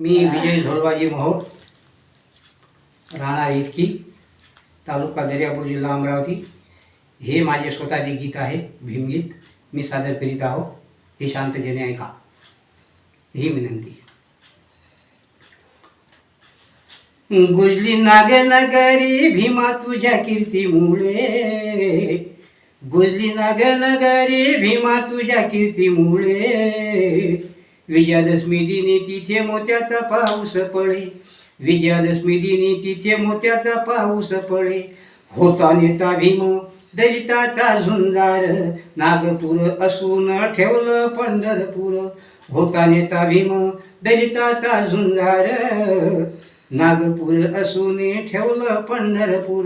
मी विजय झोलबाजी मोहोळ राहणार इटकी तालुका दर्यापूर जिल्हा अमरावती. हे माझे स्वतःचे गीत आहे भीमगीत मी सादर करीत आहो हे शांततेने ऐका. ही विनंती. गुजली नागनगरी भीमा तुझ्या कीर्तीमुळे. गुजली नागनगरी भीमा तुझ्या कीर्तीमुळे. विजयादशमी दिनी तिथे मोत्याचा पाऊस पडे. विजयादशमी दिनी तिथे मोत्याचा पाऊस पडे. होता नेता भीम दलिताचा झुंजार नागपूर असून ठेवलं पंढरपूर. होता नेता भीम दलिताचा झुंजार नागपूर असून ठेवलं पंढरपूर.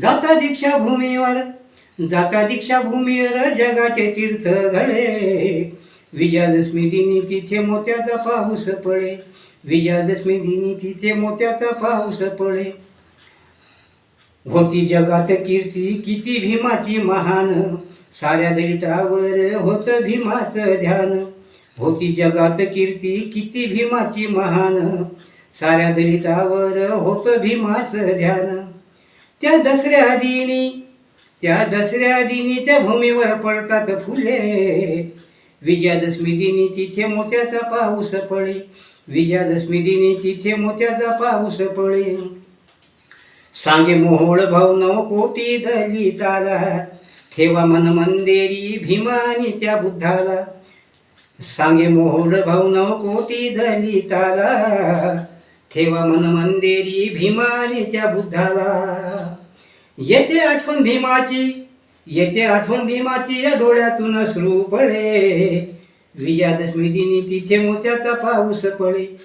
जाता दीक्षाभूमीवर जाता दीक्षाभूमीवर जगाचे तीर्थ घडे. विजयादशमी दिनी तिथे मोत्याचा पाऊस पडे. विजयादशमी दिनी तिथे मोत्याचा पाऊस पडे. होती जगात कीर्ती किती भीमाची महान. साऱ्या दलितावर होत भीमाचं ध्यान. होती जगात कीर्ती किती भीमाची महान. साऱ्या दलितावर होत भीमाचं ध्यान. त्या दसऱ्या दिनी त्या दसऱ्या दिनी त्या भूमीवर पडतात फुले. विजयादशमी दिनी तिथे मोत्याचा पाऊस पडे. विजयादशमी दिनी तिथे मोत्याचा पाऊस पडे. सांगे मोहोळ भाऊ नव कोटी दलिताला ठेवा मन मंदेरी भीमानीच्या बुद्धाला. सांगे मोहोळ भाऊ नव कोटी दलिताला ठेवा मन मंदेरी भीमानीच्या बुद्धाला. येते आठवण भीमाची. येते आठवण भीमाची या डोळ्यातून श्रू पडे. विजयादशमी दिनी तिथे मोत्याचा पाऊस पडे.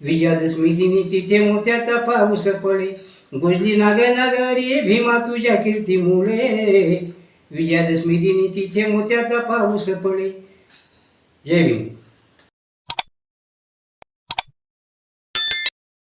विजयादशमी दिनी तिथे मोत्याचा पाऊस पडे. गुजली नाग नगरी भीमा तुझ्या कीर्तीमुळे. विजयादशमी दिनी तिथे मोत्याचा पाऊस पडे. जय भीम.